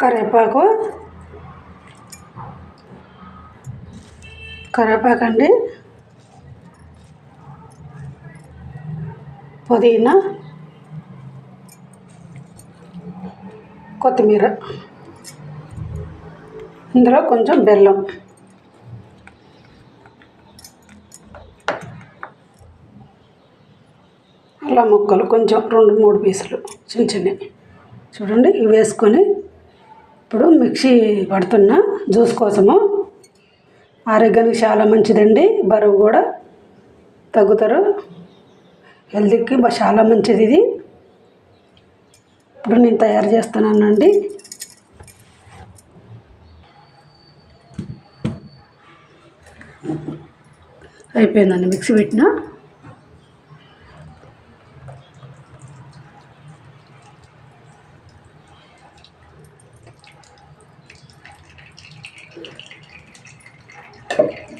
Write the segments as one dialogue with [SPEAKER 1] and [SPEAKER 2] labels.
[SPEAKER 1] కరివేపాకు. కరివేపాకు అండి పుదీనా. కొత్తిమీర. ఇందులో కొంచెం బెల్లం. అలా ముక్కలు కొంచెం రెండు మూడు పీసులు చిన్న చిన్నవి. చూడండి ఇవి వేసుకొని ఇప్పుడు మిక్సీ పడుతున్నా జ్యూస్ కోసము. ఆరోగ్యానికి చాలా మంచిదండి. బరువు కూడా తగ్గుతారు. హెల్త్కి చాలా మంచిది ఇది. ఇప్పుడు నేను తయారు చేస్తున్నానండి. అయిపోయిందండి మిక్సీ పెట్టిన. Thank you.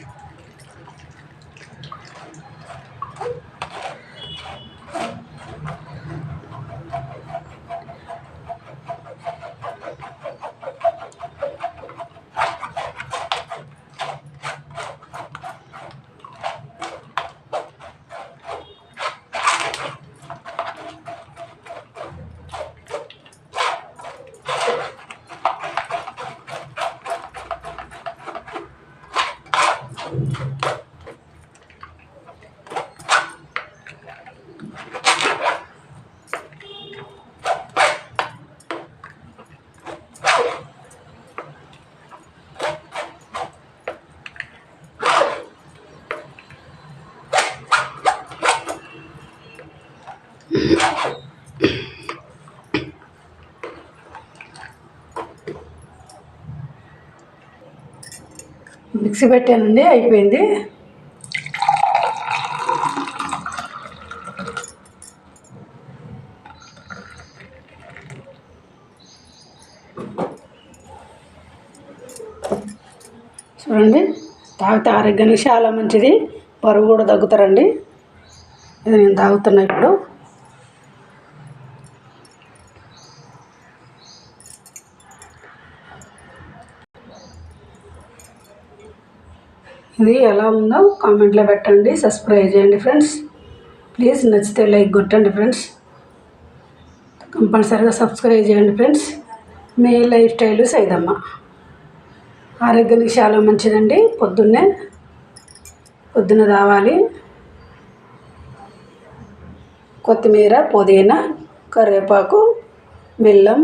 [SPEAKER 1] మిక్సీ పెట్టానండి అయిపోయింది. చూడండి తాగితే ఆరోగ్యానికి చాలా మంచిది. బరువు కూడా తగ్గుతారండి. ఇది నేను తాగుతున్నా ఇప్పుడు. ఇది ఎలా ఉందో కామెంట్లో పెట్టండి సబ్స్క్రైబ్ చేయండి ఫ్రెండ్స్ ప్లీజ్ నచ్చితే లైక్ కొట్టండి ఫ్రెండ్స్ కంపల్సరీగా సబ్స్క్రైబ్ చేయండి ఫ్రెండ్స్ మీ లైఫ్ స్టైల్ సైదమ్మ. ఆరోగ్యానికి చాలా మంచిదండి. పొద్దున్నే పొద్దున్న తావాలి కొత్తిమీర పుదీనా కరివేపాకు బెల్లం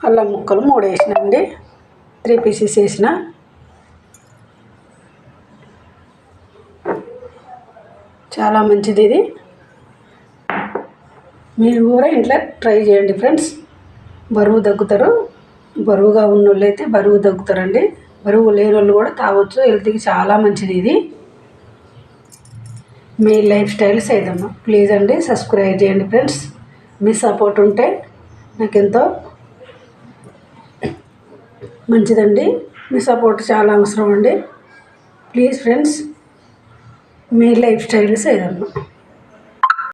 [SPEAKER 1] అల్లం ముక్కలు మూడు వేసినండి త్రీ పీసెస్ వేసిన చాలా మంచిది ఇది. మీరు కూడా ఇంట్లో ట్రై చేయండి ఫ్రెండ్స్. బరువు తగ్గుతారు. బరువుగా ఉన్న వాళ్ళు అయితే బరువు తగ్గుతారండి. బరువు లేని వాళ్ళు కూడా తాగొచ్చు హెల్త్కి చాలా మంచిది ఇది. మీ లైఫ్ స్టైల్ సైదమ్మ. ప్లీజ్ అండి సబ్స్క్రైబ్ చేయండి ఫ్రెండ్స్. మీ సపోర్ట్ ఉంటే నాకు ఎంతో మంచిదండి. మీ సపోర్ట్ చాలా అవసరం అండి. ప్లీజ్ ఫ్రెండ్స్ మీ లైఫ్ స్టైల్ సేదమ్మ